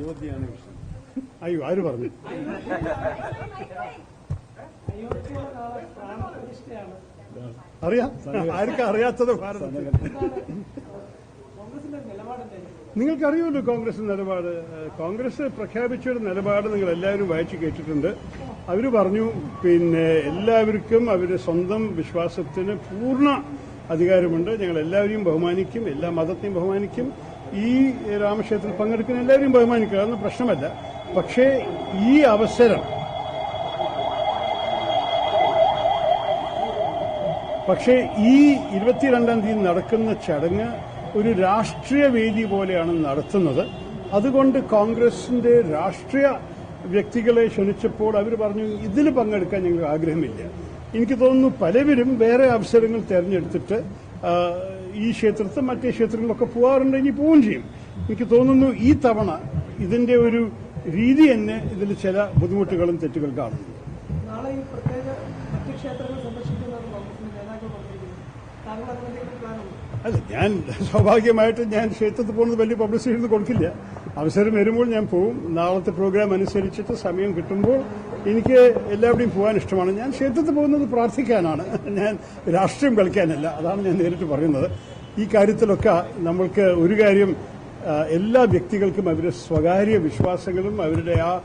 അയോധ്യയാണ് വിഷയം. അയ്യോ ആര് പറഞ്ഞു? അറിയാം. ആർക്കും അറിയാത്തത്? ഭാരതത്തിൽ കോൺഗ്രസിന്റെ നിലപാട്. എന്തായിരിക്കും നിങ്ങൾക്കറിയുമല്ലോ കോൺഗ്രസ് നിലപാട് കോൺഗ്രസ് പ്രഖ്യാപിച്ചൊരു നിലപാട് നിങ്ങൾ എല്ലാവരും വായിച്ചു കേട്ടിട്ടുണ്ട്. അവർ പറഞ്ഞു പിന്നെ എല്ലാവർക്കും അവരുടെ സ്വന്തം വിശ്വാസത്തിന് പൂർണ അധികാരമുണ്ട്. ഞങ്ങൾ എല്ലാവരെയും ബഹുമാനിക്കും എല്ലാ മതത്തെയും ബഹുമാനിക്കും. ഈ രാമക്ഷേത്രത്തിൽ പങ്കെടുക്കുന്ന എല്ലാവരെയും ബഹുമാനിക്കുക. അതൊന്നും പ്രശ്നമല്ല. പക്ഷേ ഈ അവസരം പക്ഷേ ഈ ഇരുപത്തിരണ്ടാം തീയതി നടക്കുന്ന ചടങ്ങ് ഒരു രാഷ്ട്രീയ വേദി പോലെയാണ് നടത്തുന്നത്. അതുകൊണ്ട് കോൺഗ്രസിന്റെ രാഷ്ട്രീയ വ്യക്തികളെ ക്ഷണിച്ചപ്പോൾ അവർ പറഞ്ഞു ഇതിൽ പങ്കെടുക്കാൻ ഞങ്ങൾക്ക് ആഗ്രഹമില്ല. എനിക്ക് തോന്നുന്നു പലവരും വേറെ അവസരങ്ങൾ തിരഞ്ഞെടുത്തിട്ട് ഈ ക്ഷേത്രത്തിൽ മറ്റേ ക്ഷേത്രങ്ങളിലൊക്കെ പോകാറുണ്ട് ഇനി പോവുകയും ചെയ്യും. എനിക്ക് തോന്നുന്നു ഈ തവണ ഇതിന്റെ ഒരു രീതി തന്നെ ഇതിൽ ചില ബുദ്ധിമുട്ടുകളും തെറ്റുകൾ കാണുന്നു അല്ല ഞാൻ സ്വാഭാവികമായിട്ട് ഞാൻ ക്ഷേത്രത്തിൽ പോകുന്നത് വലിയ പബ്ലിസിറ്റി ഒന്നും കൊടുക്കില്ല. അവസരം വരുമ്പോൾ ഞാൻ പോവും. നാളത്തെ പ്രോഗ്രാം അനുസരിച്ചിട്ട് സമയം കിട്ടുമ്പോൾ എനിക്ക് എല്ലാവരുടെയും പോകാൻ ഇഷ്ടമാണ്. ഞാൻ ക്ഷേത്രത്തിൽ പോകുന്നത് പ്രാർത്ഥിക്കാനാണ്. ഞാൻ രാഷ്ട്രീയം കളിക്കാനല്ല. അതാണ് ഞാൻ നേരിട്ട് പറയുന്നത്. ഈ കാര്യത്തിലൊക്കെ നമ്മൾക്ക് ഒരു കാര്യം എല്ലാ വ്യക്തികൾക്കും അവരുടെ സ്വകാര്യ വിശ്വാസങ്ങളും അവരുടെ ആ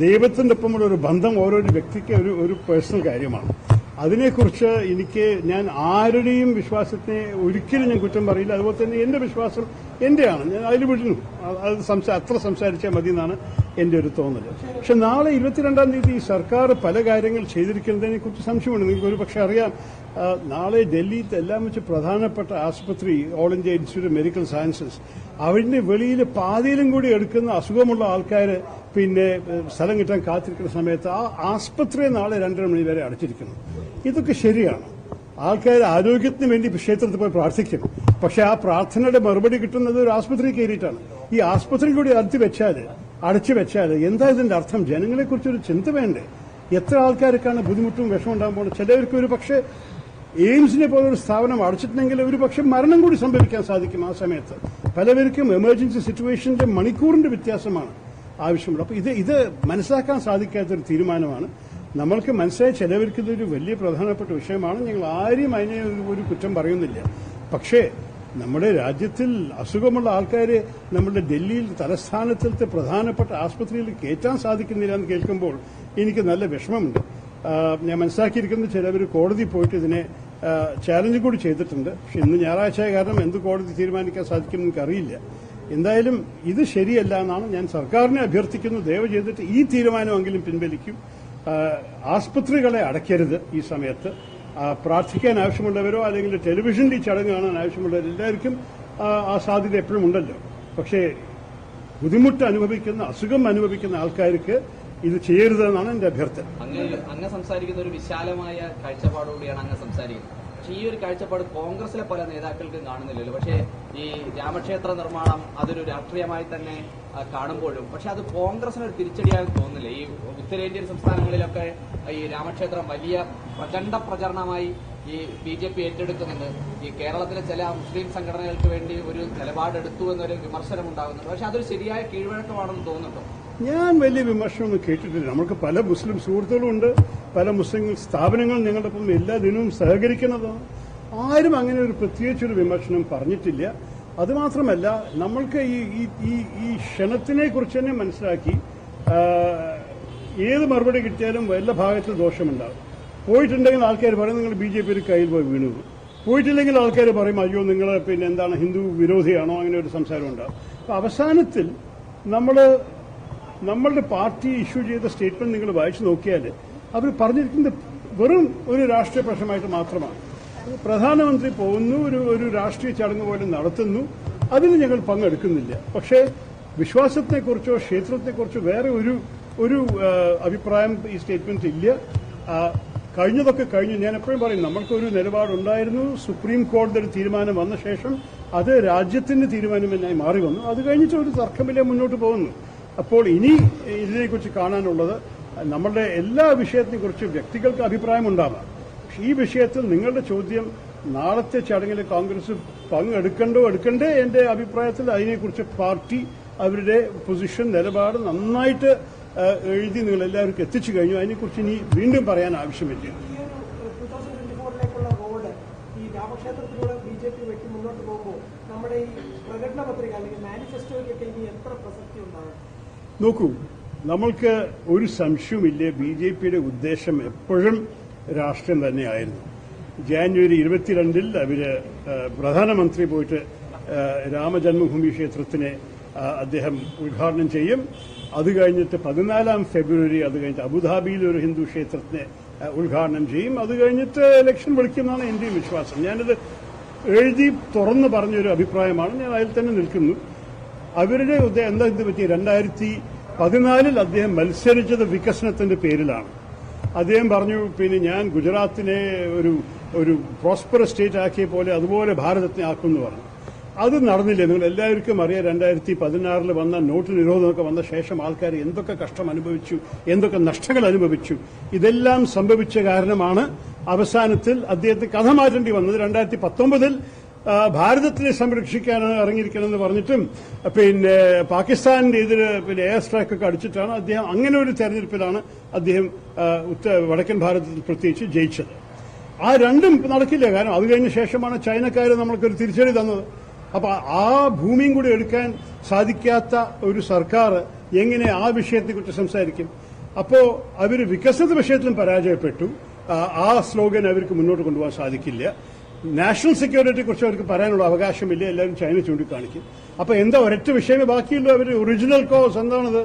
ദൈവത്തിന്റെ ഒപ്പമുള്ള ഒരു ബന്ധം ഓരോരോ വ്യക്തിക്ക് ഒരു ഒരു പേഴ്സണൽ കാര്യമാണ്. അതിനെക്കുറിച്ച് എനിക്ക് ഞാൻ ആരുടെയും വിശ്വാസത്തെ ഒരിക്കലും ഞാൻ കുറ്റം പറയില്ല. അതുപോലെ തന്നെ എന്റെ വിശ്വാസം എന്റെയാണ്. ഞാൻ അതിൽ വിടുന്നു. അത് സംസാ അത്ര സംസാരിച്ചാൽ മതി എന്നാണ് എന്റെ ഒരു തോന്നൽ. പക്ഷെ നാളെ ഇരുപത്തിരണ്ടാം തീയതി ഈ സർക്കാർ പല കാര്യങ്ങൾ ചെയ്തിരിക്കുന്നതിനെ കുറിച്ച് സംശയമുണ്ട്. നിങ്ങൾക്ക് ഒരു പക്ഷെ അറിയാം. നാളെ ഡൽഹിയിലത്തെ എല്ലാം വെച്ച് പ്രധാനപ്പെട്ട ആശുപത്രി all India institute medical sciences അവരുടെ വെളിയിൽ പാതിയിലും കൂടി എടുക്കുന്ന അസുഖമുള്ള ആൾക്കാർ പിന്നെ സ്ഥലം കിട്ടാൻ കാത്തിരിക്കുന്ന സമയത്ത് ആ ആസ്പത്രിയെ നാളെ രണ്ടര മണി വരെ അടച്ചിരിക്കുന്നു. ഇതൊക്കെ ശരിയാണ്. ആൾക്കാർ ആരോഗ്യത്തിന് വേണ്ടി ക്ഷേത്രത്തിൽ പോയി പ്രാർത്ഥിക്കും. പക്ഷെ ആ പ്രാർത്ഥനയുടെ മറുപടി കിട്ടുന്നത് ഒരു ആസ്പത്രി കയറിയിട്ടാണ്. ഈ ആസ്പത്രി കൂടി അടച്ചു വെച്ചാൽ അടച്ചു വെച്ചാൽ എന്താ ഇതിന്റെ അർത്ഥം? ജനങ്ങളെ കുറിച്ചൊരു ചിന്ത വേണ്ടേ? എത്ര ആൾക്കാർക്കാണ് ബുദ്ധിമുട്ടും വിഷമം ഉണ്ടാകാൻ പോകുന്നത് ചിലവർക്ക് ഒരു പക്ഷേ എയിംസിനെ പോലെ ഒരു സ്ഥാപനം അടച്ചിട്ടുണ്ടെങ്കിൽ ഒരു പക്ഷേ മരണം കൂടി സംഭവിക്കാൻ സാധിക്കും ആ സമയത്ത്. പലവർക്കും എമർജൻസി സിറ്റുവേഷന്റെ മണിക്കൂറിന്റെ വ്യത്യാസമാണ് ആവശ്യമുള്ളത്. അപ്പൊ ഇത് ഇത് മനസ്സിലാക്കാൻ സാധിക്കാത്തൊരു തീരുമാനമാണ്. നമ്മൾക്ക് മനസ്സിലായി ചിലവർക്ക് ഒരു വലിയ പ്രധാനപ്പെട്ട വിഷയമാണ്. ഞങ്ങൾ ആരും അതിനെ ഒരു- കുറ്റം പറയുന്നില്ല. പക്ഷേ നമ്മുടെ രാജ്യത്തിൽ അസുഖമുള്ള ആൾക്കാരെ നമ്മുടെ ഡൽഹിയിൽ തലസ്ഥാനത്തിലത്തെ പ്രധാനപ്പെട്ട ആസ്പത്രിയിൽ കയറ്റാൻ സാധിക്കുന്നില്ല എന്ന് കേൾക്കുമ്പോൾ എനിക്ക് നല്ല വിഷമമുണ്ട്. ഞാൻ മനസ്സിലാക്കിയിരിക്കുന്ന ചിലവർ കോടതി പോയിട്ട് ഇതിനെ ചാലഞ്ച് കൂടി ചെയ്തിട്ടുണ്ട്. പക്ഷെ ഇന്ന് ഞായറാഴ്ച കാരണം എന്ത് കോടതി തീരുമാനിക്കാൻ സാധിക്കും എനിക്കറിയില്ല. എന്തായാലും ഇത് ശരിയല്ല എന്നാണ് ഞാൻ സർക്കാരിനെ അഭ്യർത്ഥിക്കുന്നു. ദയവ് ചെയ്തിട്ട് ഈ തീരുമാനമെങ്കിലും പിൻവലിക്കും. ആസ്പത്രികളെ അടയ്ക്കരുത് ഈ സമയത്ത്. പ്രാർത്ഥിക്കാൻ ആവശ്യമുള്ളവരോ അല്ലെങ്കിൽ ടെലിവിഷനിൽ ചടങ്ങ് കാണാൻ ആവശ്യമുള്ളവർ എല്ലാവർക്കും ആ, സാധ്യത എപ്പോഴും ഉണ്ടല്ലോ. പക്ഷേ ബുദ്ധിമുട്ട് അനുഭവിക്കുന്ന അസുഖം അനുഭവിക്കുന്ന ആൾക്കാർക്ക് ഇത് ചെയ്യരുതെന്നാണ് എന്റെ അഭ്യർത്ഥന. അങ്ങ് സംസാരിക്കുന്ന ഒരു വിശാലമായ കാഴ്ചപ്പാടോടെയാണ് അങ്ങ് സംസാരിക്കുന്നത്. പക്ഷേ ഈ ഒരു കാഴ്ചപ്പാട് കോൺഗ്രസിലെ പല നേതാക്കൾക്കും കാണുന്നില്ലല്ലോ. പക്ഷേ ഈ രാമക്ഷേത്ര നിർമ്മാണം അതൊരു രാഷ്ട്രീയമായി തന്നെ കാണുമ്പോഴും പക്ഷെ അത് കോൺഗ്രസിന് ഒരു തിരിച്ചടിയായി തോന്നുന്നില്ല. ഈ ഉത്തരേന്ത്യൻ സംസ്ഥാനങ്ങളിലൊക്കെ ഈ രാമക്ഷേത്രം വലിയ പ്രചണ്ഡ പ്രചരണമായി ഈ ബി ജെ പി ഏറ്റെടുക്കുന്നുണ്ട്. ഈ കേരളത്തിലെ ചില മുസ്ലിം സംഘടനകൾക്ക് വേണ്ടി ഒരു നിലപാടെടുത്തു എന്നൊരു വിമർശനം ഉണ്ടാകുന്നുണ്ട് പക്ഷെ അതൊരു ശരിയായ കീഴ്വഴക്കമാണെന്ന് തോന്നുന്നുണ്ടോ? ഞാൻ വലിയ വിമർശനമൊന്നും കേട്ടിട്ടില്ല. നമുക്ക് പല മുസ്ലിം സുഹൃത്തുക്കളുണ്ട്. പല മുസ്ലിം സ്ഥാപനങ്ങളും ഞങ്ങളുടെ ഒപ്പം എല്ലാ ദിനവും സഹകരിക്കുന്നതാണ്. ആരും അങ്ങനെ ഒരു പ്രത്യേകിച്ചൊരു വിമർശനം പറഞ്ഞിട്ടില്ല. അതുമാത്രമല്ല നമ്മൾക്ക് ഈ ഈ ഈ ക്ഷണത്തിനെ കുറിച്ച് തന്നെ മനസ്സിലാക്കി ഏത് മറുപടി കിട്ടിയാലും വല്ല ഭാഗത്ത് ദോഷമുണ്ടാകും. പോയിട്ടുണ്ടെങ്കിൽ ആൾക്കാർ പറയും നിങ്ങൾ ബി ജെ പിയുടെ കയ്യിൽ പോയി വീണു. പോയിട്ടില്ലെങ്കിൽ ആൾക്കാർ പറയും അയ്യോ നിങ്ങൾ പിന്നെ എന്താണ് ഹിന്ദു വിരോധിയാണോ? അങ്ങനെ ഒരു സംസാരം ഉണ്ടാകും. അപ്പൊ അവസാനത്തിൽ നമ്മൾ നമ്മളുടെ പാർട്ടി ഇഷ്യൂ ചെയ്ത സ്റ്റേറ്റ്മെന്റ് നിങ്ങൾ വായിച്ചു നോക്കിയാൽ അവർ പറഞ്ഞിരിക്കുന്നത് വെറും ഒരു രാഷ്ട്രീയ പ്രശ്നമായിട്ട് മാത്രമാണ്. പ്രധാനമന്ത്രി പോകുന്നു ഒരു ഒരു രാഷ്ട്രീയ ചടങ്ങ് പോലെ നടത്തുന്നു. അതിന് ഞങ്ങൾ പങ്കെടുക്കുന്നില്ല. പക്ഷേ വിശ്വാസത്തെക്കുറിച്ചോ ക്ഷേത്രത്തെക്കുറിച്ചോ വേറെ ഒരു ഒരു അഭിപ്രായം ഈ സ്റ്റേറ്റ്മെന്റ് ഇല്ല. കഴിഞ്ഞതൊക്കെ കഴിഞ്ഞു ഞാൻ എപ്പോഴും പറയും നമ്മൾക്കൊരു നിലപാടുണ്ടായിരുന്നു. സുപ്രീം കോടതി ഒരു തീരുമാനം വന്ന ശേഷം അത് രാജ്യത്തിന്റെ തീരുമാനമെന്നായി മാറി വന്നു. അത് കഴിഞ്ഞിട്ട് ഒരു തർക്കമില്ല മുന്നോട്ട് പോകുന്നു. അപ്പോൾ ഇനി ഇതിനെക്കുറിച്ച് കാണാനുള്ളത് നമ്മളുടെ എല്ലാ വിഷയത്തെക്കുറിച്ച് വ്യക്തികൾക്ക് അഭിപ്രായം ഉണ്ടാവാം പക്ഷേ ഈ വിഷയത്തിൽ നിങ്ങളുടെ ചോദ്യം നാളത്തെ ചടങ്ങിൽ കോൺഗ്രസ് പങ്കെടുക്കണ്ടോ എടുക്കണ്ടേ എന്റെ അഭിപ്രായത്തിൽ അതിനെക്കുറിച്ച് പാർട്ടി അവരുടെ പൊസിഷൻ നിലപാട് നന്നായിട്ട് എഴുതി നിങ്ങൾ എല്ലാവർക്കും എത്തിച്ചു കഴിഞ്ഞു. അതിനെക്കുറിച്ച് ഇനി വീണ്ടും പറയാൻ ആവശ്യമില്ല. വെട്ടി മുന്നോട്ട് നമ്മുടെ ഈ പ്രകടന പത്രിക അല്ലെങ്കിൽ മാനിഫെസ്റ്റോയിലൊക്കെ ഇനി എത്ര പ്രസക്തി ഉണ്ടാകും? നോക്കൂ നമ്മൾക്ക് ഒരു സംശയവുമില്ല? ബി ജെ പിയുടെ ഉദ്ദേശം എപ്പോഴും രാഷ്ട്രം തന്നെയായിരുന്നു. ജാനുവരി ഇരുപത്തിരണ്ടിൽ അവർ ആ, പ്രധാനമന്ത്രി പോയിട്ട് രാമജന്മഭൂമി ക്ഷേത്രത്തിനെ അദ്ദേഹം ഉദ്ഘാടനം ചെയ്യും. അത് കഴിഞ്ഞിട്ട് പതിനാലാം ഫെബ്രുവരി അത് കഴിഞ്ഞിട്ട് അബുദാബിയിൽ ഒരു ഹിന്ദു ക്ഷേത്രത്തിനെ ഉദ്ഘാടനം ചെയ്യും. അത് കഴിഞ്ഞിട്ട് ഇലക്ഷൻ വിളിക്കുന്നതാണ് എന്റെയും വിശ്വാസം. ഞാനിത് എഴുതി തുറന്ന് പറഞ്ഞൊരു അഭിപ്രായമാണ്. ഞാൻ അതിൽ തന്നെ നിൽക്കുന്നു. അവരുടെ എന്താ ഇത് പറ്റി? രണ്ടായിരത്തി പതിനാലിൽ അദ്ദേഹം മത്സരിച്ചത് വികസനത്തിന്റെ പേരിലാണ്. അദ്ദേഹം പറഞ്ഞു പിന്നെ ഞാൻ ഗുജറാത്തിനെ ഒരു ഒരു പ്രോസ്പറസ് സ്റ്റേറ്റ് ആക്കിയ പോലെ അതുപോലെ ഭാരതത്തിനെ ആക്കുമെന്ന് പറഞ്ഞു. അത് നടന്നില്ല? നിങ്ങൾ എല്ലാവർക്കും അറിയാം രണ്ടായിരത്തി പതിനാറിൽ വന്ന നോട്ട് നിരോധനമൊക്കെ വന്ന ശേഷം ആൾക്കാർ എന്തൊക്കെ കഷ്ടം അനുഭവിച്ചു എന്തൊക്കെ നഷ്ടങ്ങൾ അനുഭവിച്ചു ഇതെല്ലാം സംഭവിച്ച കാരണമാണ് അവസാനത്തിൽ അദ്ദേഹത്തെ കഥ മാറ്റേണ്ടി വന്നത്. രണ്ടായിരത്തി പത്തൊമ്പതിൽ ഭാരതത്തിനെ സംരക്ഷിക്കാൻ ഇറങ്ങിയിരിക്കണമെന്ന് പറഞ്ഞിട്ടും പിന്നെ പാകിസ്ഥാനിന്റെ എതിര് പിന്നെ എയർ സ്ട്രൈക്ക് ഒക്കെ അടിച്ചിട്ടാണ് അദ്ദേഹം അങ്ങനെ ഒരു തെരഞ്ഞെടുപ്പിലാണ് അദ്ദേഹം വടക്കൻ ഭാരതത്തിൽ പ്രത്യേകിച്ച് ജയിച്ചത്. ആ രണ്ടും നടക്കില്ല. കാരണം അത് കഴിഞ്ഞ ശേഷമാണ് ചൈനക്കാർ നമ്മൾക്കൊരു തിരിച്ചടി തന്നത്. അപ്പൊ ആ ഭൂമിയും കൂടി എടുക്കാൻ സാധിക്കാത്ത ഒരു സർക്കാർ എങ്ങനെ ആ വിഷയത്തെക്കുറിച്ച് സംസാരിക്കും? അപ്പോ അവർ വികസന വിഷയത്തിലും പരാജയപ്പെട്ടു. ആ സ്ലോഗൻ അവർക്ക് മുന്നോട്ട് കൊണ്ടുപോകാൻ സാധിക്കില്ല. നാഷണൽ സെക്യൂരിറ്റിയെ കുറിച്ച് അവർക്ക് പറയാനുള്ള അവകാശമില്ല എല്ലാവരും ചൈന ചൂണ്ടിക്കാണിക്കും. അപ്പൊ എന്താ ഒരൊറ്റ വിഷയമേ ബാക്കിയുള്ളൂ? അവർ ഒറിജിനൽ കോസ് എന്താണത്?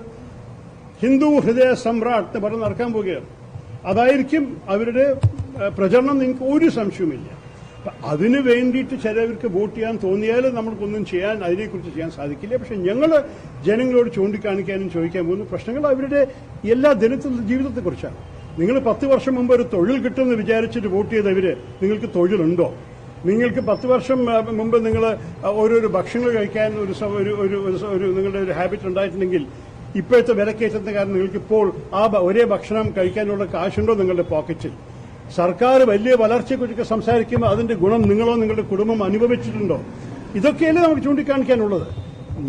ഹിന്ദു ഹൃദയ സമ്രാട്ട് എന്ന് പറഞ്ഞ് നടക്കാൻ പോവുകയാണ്. അതായിരിക്കും അവരുടെ പ്രചരണം നിങ്ങൾക്ക് ഒരു സംശയവുമില്ല. അതിനു വേണ്ടിയിട്ട് ചിലവർക്ക് വോട്ട് ചെയ്യാൻ തോന്നിയാൽ നമ്മൾക്കൊന്നും ചെയ്യാൻ അതിനെക്കുറിച്ച് ചെയ്യാൻ സാധിക്കില്ല. പക്ഷെ ഞങ്ങൾ ജനങ്ങളോട് ചൂണ്ടിക്കാണിക്കാനും ചോദിക്കാൻ പോകുന്ന പ്രശ്നങ്ങൾ അവരുടെ എല്ലാ ദിനത്തിലുള്ള ജീവിതത്തെക്കുറിച്ചാണ് നിങ്ങൾ പത്ത് വർഷം മുമ്പ് ഒരു തൊഴിൽ കിട്ടുമെന്ന് വിചാരിച്ചിട്ട് വോട്ട് ചെയ്തവര് നിങ്ങൾക്ക് തൊഴിലുണ്ടോ? നിങ്ങൾക്ക് പത്ത് വർഷം മുമ്പ് നിങ്ങൾ ഓരോരോ ഭക്ഷണങ്ങൾ കഴിക്കാൻ ഒരു ഒരു ഒരു നിങ്ങളുടെ ഒരു ഹാബിറ്റ് ഉണ്ടായിട്ടുണ്ടെങ്കിൽ ഇപ്പോഴത്തെ വിലക്കയറ്റത്തിന് കാരണം നിങ്ങൾക്ക് ഇപ്പോൾ ആ ഒരേ ഭക്ഷണം കഴിക്കാനുള്ള കാശുണ്ടോ നിങ്ങളുടെ പോക്കറ്റിൽ സർക്കാർ വലിയ വളർച്ചയെക്കുറിച്ചൊക്കെ സംസാരിക്കുമ്പോൾ അതിന്റെ ഗുണം നിങ്ങളോ നിങ്ങളുടെ കുടുംബം അനുഭവിച്ചിട്ടുണ്ടോ? ഇതൊക്കെയല്ലേ നമുക്ക് ചൂണ്ടിക്കാണിക്കാനുള്ളത്.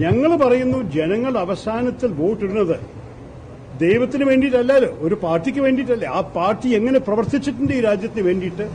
ഞങ്ങൾ പറയുന്നു ജനങ്ങൾ അവസാനത്തിൽ വോട്ടിടുന്നത്. ദൈവത്തിന് വേണ്ടിയിട്ടല്ലല്ലോ ഒരു പാർട്ടിക്ക് വേണ്ടിയിട്ടല്ലേ? ആ പാർട്ടി എങ്ങനെ പ്രവർത്തിച്ചിട്ടുണ്ട് ഈ രാജ്യത്തിന് വേണ്ടിയിട്ട്?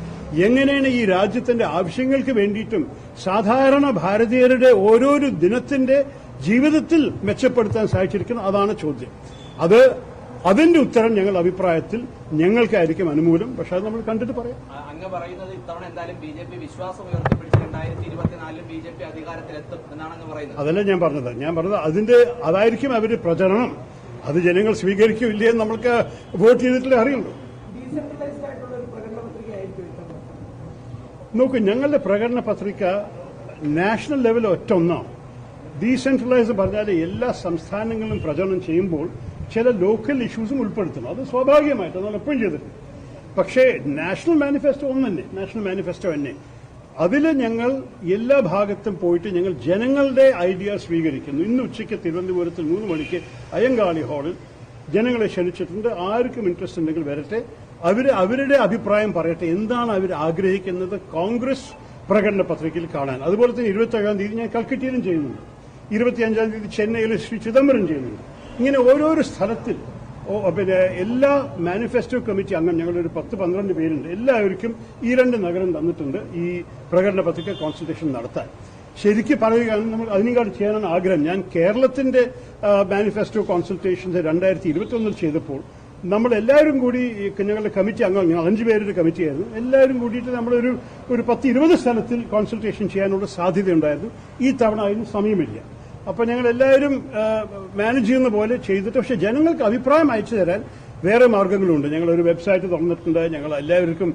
എങ്ങനെയാണ് ഈ രാജ്യത്തിന്റെ ആവശ്യങ്ങൾക്ക് വേണ്ടിയിട്ടും സാധാരണ ഭാരതീയരുടെ ഓരോരോ ദിനത്തിന്റെ ജീവിതത്തിൽ മെച്ചപ്പെടുത്താൻ സാധിച്ചിരിക്കുന്നത് അതാണ് ചോദ്യം. അത് അതിന്റെ ഉത്തരം ഞങ്ങൾ അഭിപ്രായത്തിൽ ഞങ്ങൾക്കായിരിക്കും അനുകൂലം. പക്ഷെ അത് നമ്മൾ കണ്ടിട്ട് പറയാം. അങ്ങ് പറയുന്നത് ഇത്തവണ എന്തായാലും ബി ജെ പി വിശ്വാസം ഉയർത്തിപ്പിടിച്ച് രണ്ടായിരത്തി ഇരുപത്തിനാലിലും ബി ജെ പി അധികാരത്തിലെത്തും എന്നാണ് അങ്ങ് പറയുന്നത്. അതല്ല ഞാൻ പറഞ്ഞത്. ഞാൻ പറഞ്ഞത് അതിന്റെ അതായിരിക്കും അവർ പ്രചരണം. അത് ജനങ്ങൾ സ്വീകരിക്കില്ലേ നമ്മൾക്ക് വോട്ട് ചെയ്തിട്ടില്ലേ അറിയുള്ളൂ. നോക്കൂ ഞങ്ങളുടെ പ്രകടന പത്രിക നാഷണൽ ലെവൽ ഒറ്റ ഒന്നാണ്. ഡീസെൻട്രലൈസ് പറഞ്ഞാൽ എല്ലാ സംസ്ഥാനങ്ങളും പ്രചരണം ചെയ്യുമ്പോൾ ചില ലോക്കൽ ഇഷ്യൂസും ഉൾപ്പെടുത്തണം. അത് സ്വാഭാവികമായിട്ട് നമ്മൾ എപ്പോഴും ചെയ്തിട്ടുണ്ട് പക്ഷേ നാഷണൽ മാനിഫെസ്റ്റോ ഒന്ന് തന്നെ നാഷണൽ മാനിഫെസ്റ്റോ തന്നെ അതിൽ ഞങ്ങൾ എല്ലാ ഭാഗത്തും പോയിട്ട് ഞങ്ങൾ ജനങ്ങളുടെ ഐഡിയ സ്വീകരിക്കുന്നു. ഇന്ന് ഉച്ചയ്ക്ക് തിരുവനന്തപുരത്ത് മൂന്ന് മണിക്ക് അയ്യങ്കാളി ഹാളിൽ ജനങ്ങളെ ക്ഷണിച്ചിട്ടുണ്ട്. ആർക്കും ഇൻട്രസ്റ്റ് ഉണ്ടെങ്കിൽ വരട്ടെ. അവർ അവരുടെ അഭിപ്രായം പറയട്ടെ. എന്താണ് അവർ ആഗ്രഹിക്കുന്നത്? കോൺഗ്രസ് പ്രകടന പത്രികയിൽ കാണാൻ. അതുപോലെ തന്നെ ഇരുപത്തേഴാം തീയതി ഞാൻ കൽക്കട്ടയിലും ചെയ്യുന്നുണ്ട്. ഇരുപത്തിയഞ്ചാം തീയതി ചെന്നൈയിൽ ശ്രീ ചിദംബരം ചെയ്യുന്നുണ്ട്. ഇങ്ങനെ ഓരോരോ സ്ഥലത്തിൽ പിന്നെ എല്ലാ മാനിഫെസ്റ്റോ കമ്മിറ്റി അംഗം ഞങ്ങളൊരു പത്ത് പന്ത്രണ്ട് പേരുണ്ട്. എല്ലാവർക്കും ഈ രണ്ട് നഗരം തന്നിട്ടുണ്ട് ഈ പ്രകടന പത്രിക കോൺസൾട്ടേഷൻ നടത്താൻ. ശരിക്കും പറയുകയാണെങ്കിൽ നമ്മൾ അതിനേക്കാൾ ചെയ്യാനാണ് ആഗ്രഹം. ഞാൻ കേരളത്തിന്റെ മാനിഫെസ്റ്റോ കോൺസൾട്ടേഷൻസ് രണ്ടായിരത്തി ഇരുപത്തി ഒന്നിൽ ചെയ്തപ്പോൾ നമ്മൾ എല്ലാവരും കൂടി ഞങ്ങളുടെ കമ്മിറ്റി അംഗം അഞ്ചു പേരുടെ കമ്മിറ്റി ആയിരുന്നു. എല്ലാവരും കൂടിയിട്ട് നമ്മളൊരു ഒരു പത്ത് ഇരുപത് സ്ഥലത്തിൽ കോൺസൾട്ടേഷൻ ചെയ്യാനുള്ള സാധ്യതയുണ്ടായിരുന്നു. ഈ തവണ അതിന് സമയമില്ല. അപ്പൊ ഞങ്ങൾ എല്ലാവരും മാനേജ് ചെയ്യുന്ന പോലെ ചെയ്തിട്ട്. പക്ഷെ ജനങ്ങൾക്ക് അഭിപ്രായം അയച്ചു തരാൻ വേറെ മാർഗങ്ങളുണ്ട്. ഞങ്ങൾ ഒരു വെബ്സൈറ്റ് തുറന്നിട്ടുണ്ട്. ഞങ്ങൾ എല്ലാവർക്കും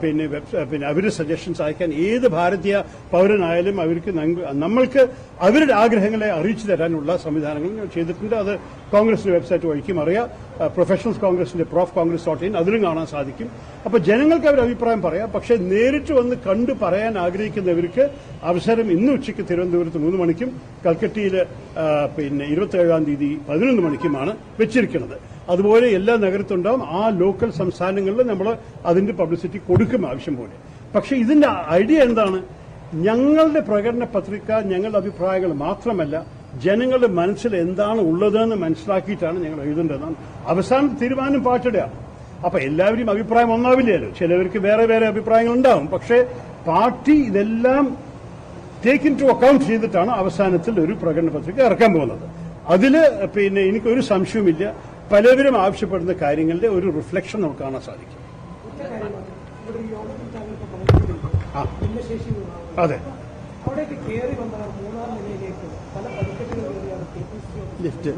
പിന്നെ പിന്നെ അവർ സജഷൻസ് അയക്കാൻ ഏത് ഭാരതീയ പൗരനായാലും അവർക്ക് നമ്മൾക്ക് അവരുടെ ആഗ്രഹങ്ങളെ അറിയിച്ചു തരാനുള്ള സംവിധാനങ്ങൾ ചെയ്തിട്ടുണ്ട്. അത് കോൺഗ്രസിന്റെ വെബ്സൈറ്റ് വഴിക്കും അറിയാം. പ്രൊഫഷണൽസ് കോൺഗ്രസിന്റെ പ്രോഫ് കോൺഗ്രസ് ഡോട്ട് ഇൻ അതിലും കാണാൻ സാധിക്കും. അപ്പൊ ജനങ്ങൾക്ക് അവർ അഭിപ്രായം പറയാം. പക്ഷെ നേരിട്ട് വന്ന് കണ്ടു പറയാൻ ആഗ്രഹിക്കുന്നവർക്ക് അവസരം ഇന്ന് ഉച്ചയ്ക്ക് തിരുവനന്തപുരത്ത് മൂന്ന് മണിക്കും കൽക്കട്ടയിൽ പിന്നെ ഇരുപത്തേഴാം തീയതി പതിനൊന്ന് മണിക്കുമാണ് വെച്ചിരിക്കുന്നത്. അതുപോലെ എല്ലാ നഗരത്തുണ്ടാവും. ആ ലോക്കൽ സംസ്ഥാനങ്ങളിൽ നമ്മൾ അതിന്റെ പബ്ലിസിറ്റി കൊടുക്കും ആവശ്യം പോലെ. പക്ഷെ ഇതിന്റെ ഐഡിയ എന്താണ്? ഞങ്ങളുടെ പ്രകടന പത്രിക ഞങ്ങളുടെ അഭിപ്രായങ്ങൾ മാത്രമല്ല ജനങ്ങളുടെ മനസ്സിൽ എന്താണ് ഉള്ളതെന്ന് മനസ്സിലാക്കിയിട്ടാണ് ഞങ്ങൾ എഴുതേണ്ടത്. അവസാന തീരുമാനം പാർട്ടിയുടെയാണ് അപ്പൊ എല്ലാവരും അഭിപ്രായം ഒന്നാവില്ലല്ലോ. ചിലവർക്ക് വേറെ വേറെ അഭിപ്രായങ്ങൾ ഉണ്ടാവും. പക്ഷേ പാർട്ടി ഇതെല്ലാം ടേക്ക് ഇൻ ടു അക്കൗണ്ട് ചെയ്തിട്ടാണ് അവസാനത്തിൽ ഒരു പ്രകടന പത്രിക ഇറക്കാൻ പോകുന്നത്. അതിൽ പിന്നെ എനിക്കൊരു സംശയവുമില്ല. പലവരും ആവശ്യപ്പെടുന്ന കാര്യങ്ങളുടെ ഒരു റിഫ്ലക്ഷൻ നമുക്ക് കാണാൻ സാധിക്കും. അതെ. ലിഫ്റ്റ്.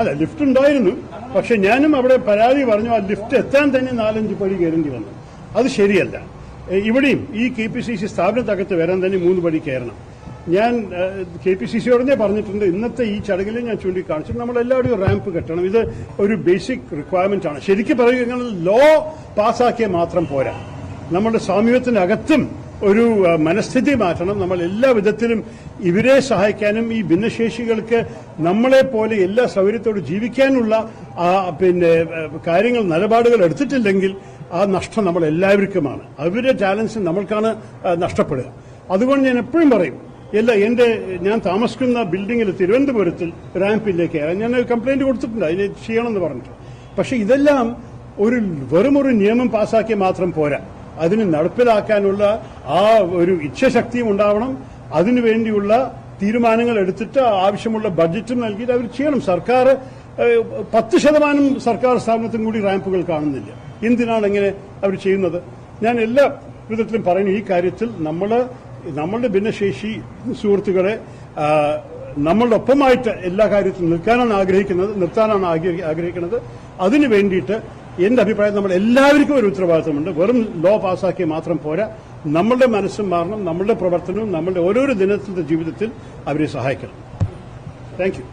അതെ ലിഫ്റ്റ് ഉണ്ടായിരുന്നു. പക്ഷെ ഞാനും അവിടെ പരാതി പറഞ്ഞു ആ ലിഫ്റ്റ് എത്താൻ തന്നെ നാലഞ്ച് പടി കയറേണ്ടി വന്നു. അത് ശരിയല്ല. ഇവിടെയും ഈ കെ പി സി സി സ്ഥാപനത്തകത്ത് വരാൻ തന്നെ മൂന്ന് പടി കയറണം. ഞാൻ കെ പി സി സിയോടനെ പറഞ്ഞിട്ടുണ്ട്. ഇന്നത്തെ ഈ ചടങ്ങിൽ ഞാൻ ചൂണ്ടിക്കാണിച്ചു. നമ്മൾ എല്ലാവരുടെയും റാമ്പ് കെട്ടണം. ഇത് ഒരു ബേസിക് റിക്വയർമെന്റ് ആണ്. ശരിക്കും പറയുകയാണെങ്കിൽ ലോ പാസ്സാക്കിയ മാത്രം പോരാ. നമ്മുടെ സാമൂഹ്യത്തിനകത്തും ഒരു മനസ്ഥിതി മാറ്റണം. നമ്മൾ എല്ലാ വിധത്തിലും ഇവരെ സഹായിക്കാനും ഈ ഭിന്നശേഷികൾക്ക് നമ്മളെ പോലെ എല്ലാ സൗകര്യത്തോട് ജീവിക്കാനുള്ള പിന്നെ കാര്യങ്ങൾ നിലപാടുകൾ എടുത്തിട്ടില്ലെങ്കിൽ ആ നഷ്ടം നമ്മൾ എല്ലാവർക്കുമാണ് അവരുടെ ടാലൻസ് നമ്മൾക്കാണ് നഷ്ടപ്പെടുക. അതുകൊണ്ട് ഞാൻ എപ്പോഴും പറയും അല്ല എന്റെ ഞാൻ താമസിക്കുന്ന ബിൽഡിങ്ങിൽ തിരുവനന്തപുരത്തിൽ റാമ്പിലേക്ക് ഞാൻ കംപ്ലൈന്റ് കൊടുത്തിട്ടുണ്ട് അതിന് ചെയ്യണമെന്ന് പറഞ്ഞിട്ട്. പക്ഷെ ഇതെല്ലാം ഒരു വെറുമൊരു നിയമം പാസാക്കി മാത്രം പോരാ. അതിന് നടപ്പിലാക്കാനുള്ള ആ ഒരു ഇച്ഛാശക്തിയും ഉണ്ടാവണം. അതിനുവേണ്ടിയുള്ള തീരുമാനങ്ങൾ എടുത്തിട്ട് ആവശ്യമുള്ള ബഡ്ജറ്റും നൽകിയിട്ട് അവർ ചെയ്യണം. സർക്കാർ പത്ത് ശതമാനം സർക്കാർ സ്ഥാപനത്തിനും കൂടി റാമ്പുകൾ കാണുന്നില്ല. എന്തിനാണ് ഇങ്ങനെ അവർ ചെയ്യുന്നത്? ഞാൻ എല്ലാ വിധത്തിലും പറയുന്നു ഈ കാര്യത്തിൽ നമ്മൾ നമ്മളുടെ ഭിന്നശേഷി സുഹൃത്തുക്കളെ നമ്മളുടെ ഒപ്പമായിട്ട് എല്ലാ കാര്യത്തിലും നിൽക്കാനാണ് ആഗ്രഹിക്കുന്നത് നിർത്താനാണ് ആഗ്രഹിക്കുന്നത്. അതിനു വേണ്ടിയിട്ട് എന്റെ അഭിപ്രായം നമ്മൾ എല്ലാവർക്കും ഒരു ഉത്തരവാദിത്തമുണ്ട്. വെറും ലോ പാസ്സാക്കി മാത്രം പോരാ. നമ്മളുടെ മനസ്സും മാറണം നമ്മളുടെ പ്രവർത്തനവും നമ്മളുടെ ഓരോരോ ദിനത്തിന്റെ ജീവിതത്തിൽ അവരെ സഹായിക്കണം. Thank you